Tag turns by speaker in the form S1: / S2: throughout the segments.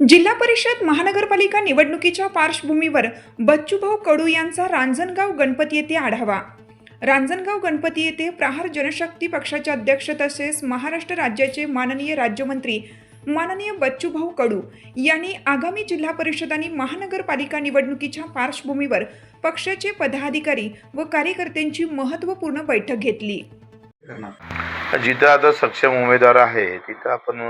S1: जिल्हा परिषद महानगरपालिका निवडणुकीच्या पार्श्वभूमीवर बच्चूभाऊ कडू यांचा रांजणगाव गणपती येथे आढावा. रांजणगाव गणपती येथे प्रहार जनशक्ती पक्षाचे अध्यक्ष तसेच महाराष्ट्र राज्याचे माननीय राज्यमंत्री माननीय बच्चूभाऊ कडू यांनी आगामी जिल्हा परिषद आणि महानगरपालिका निवडणुकीच्या पार्श्वभूमीवर पक्षाचे पदाधिकारी व कार्यकर्त्यांची महत्त्वपूर्ण बैठक घेतली.
S2: जिथं आता सक्षम उमेदवार आहे तिथं आपण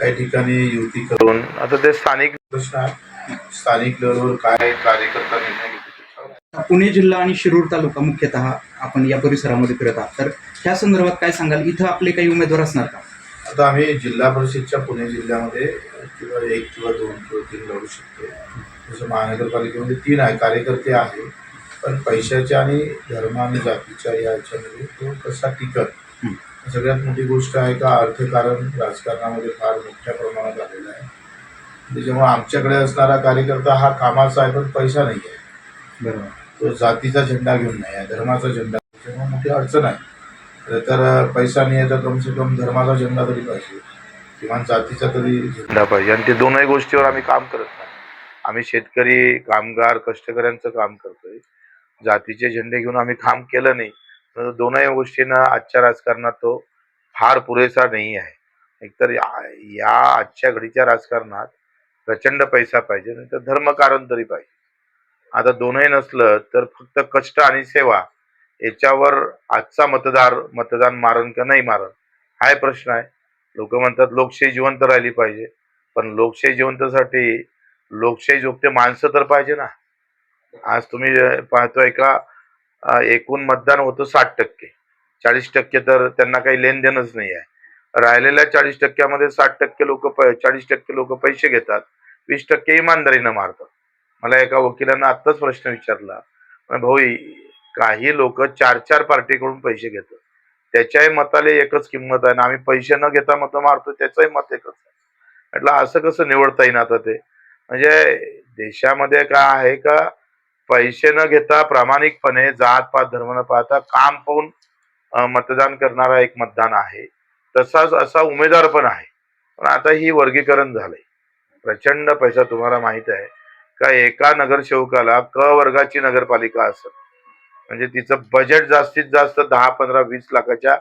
S3: काही ठिकाणी युती करून
S2: आता ते स्थानिक
S3: प्रश्न स्थानिक लेवलवर काय कार्यकर्ता निर्णय.
S4: पुणे जिल्हा आणि शिरूर तालुका मुख्यतः आपण या परिसरामध्ये फिरत आहात. तर ह्या संदर्भात काय सांगाल? इथं आपले काही उमेदवार असणार का?
S3: आता आम्ही जिल्हा परिषदच्या पुणे जिल्ह्यामध्ये किंवा एक किंवा दोन किंवा तीन लढू शकतो. जसं महानगरपालिकेमध्ये तीन आहे कार्यकर्ते आहे. पण पैशाच्या आणि धर्म आणि जातीच्या याच्यामध्ये तो कसा टिकत. सगळ्यात मोठी गोष्ट आहे का अर्थकारण राजकारणामध्ये फार मोठ्या प्रमाणात आलेलं आहे. त्याच्यामुळे आमच्याकडे असणारा कार्यकर्ता हा कामाचा आहे पण पैसा नाही आहे.
S4: बरोबर.
S3: तो जातीचा झेंडा घेऊन नाही आहे धर्माचा झेंडा. त्याच्यामुळे मोठी अडचण आहे. खरं तर पैसा नाही आहे तर कमसे कम धर्माचा झेंडा तरी पाहिजे. किमान जातीचा तरी झेंडा
S2: पाहिजे. आणि ते दोनही गोष्टीवर आम्ही काम करत नाही. आम्ही शेतकरी कामगार कष्टकऱ्यांचं काम करतोय. जातीचे झेंडे घेऊन आम्ही काम केलं नाही. दोनही गोष्टींना आजच्या राजकारणात तो फार पुरेसा नाही आहे. एकतर या या आजच्या घडीच्या राजकारणात प्रचंड पैसा पाहिजे नाही तर धर्मकारण तरी पाहिजे. आता दोनही नसलं तर फक्त कष्ट आणि सेवा याच्यावर आजचा मतदार मतदान मारण का नाही मारण हा प्रश्न आहे. लोक म्हणतात लोकशाही जिवंत राहिली पाहिजे पण लोकशाही जिवंतसाठी लोकशाही जोगते माणसं तर पाहिजे ना. आज तुम्ही पाहतोय का एकूण मतदान होतं साठ टक्के. चाळीस टक्के तर त्यांना काही लेनदेनच नाही आहे. राहिलेल्या चाळीस टक्क्यामध्ये साठ टक्के लोक चाळीस टक्के लोक पैसे घेतात. वीस टक्के इमानदारीनं मारतात. मला एका वकिलानं आत्ताच प्रश्न विचारला. भाऊ काही लोक चार चार पार्टीकडून पैसे घेतात. त्याच्याही मताला एकच किंमत आहे ना आम्ही पैसे न घेता मत मारतो त्याचंही मत एकच आहे. म्हटलं असं कसं निवडता येईन आता ते? म्हणजे देशामध्ये काय आहे का पैसे न घेता प्रामाणिकपणे जात पात धर्म न पाहता काम पाहून मतदान करणारा एक मतदान आहे. तसाच असा उमेदवार पण आहे. पण आता ही वर्गीकरण झालंय. प्रचंड पैसा तुम्हाला माहीत आहे का एका नगरसेवकाला क वर्गाची नगरपालिका असत म्हणजे तिचं बजेट जास्तीत जास्त दहा पंधरा वीस लाखाच्या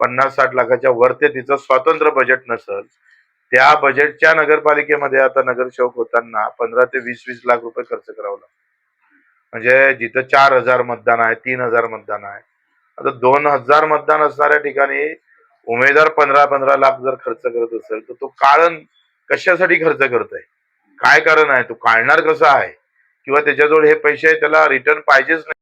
S2: पन्नास साठ लाखाच्या वर ते तिचं स्वतंत्र बजेट नसल. त्या बजेटच्या नगरपालिकेमध्ये आता नगरसेवक होताना पंधरा ते वीस वीस लाख रुपये खर्च करावा लागतो म्हणजे जिथं चार हजार मतदान आहे तीन हजार मतदान आहे आता दोन हजार मतदान असणाऱ्या ठिकाणी उमेदवार पंधरा पंधरा लाख जर खर्च करत असेल तर तो कारण कशासाठी खर्च करतोय काय कारण आहे? तो काढणार कसा आहे? किंवा त्याच्याजवळ हे पैसे त्याला रिटर्न पाहिजेच नाही.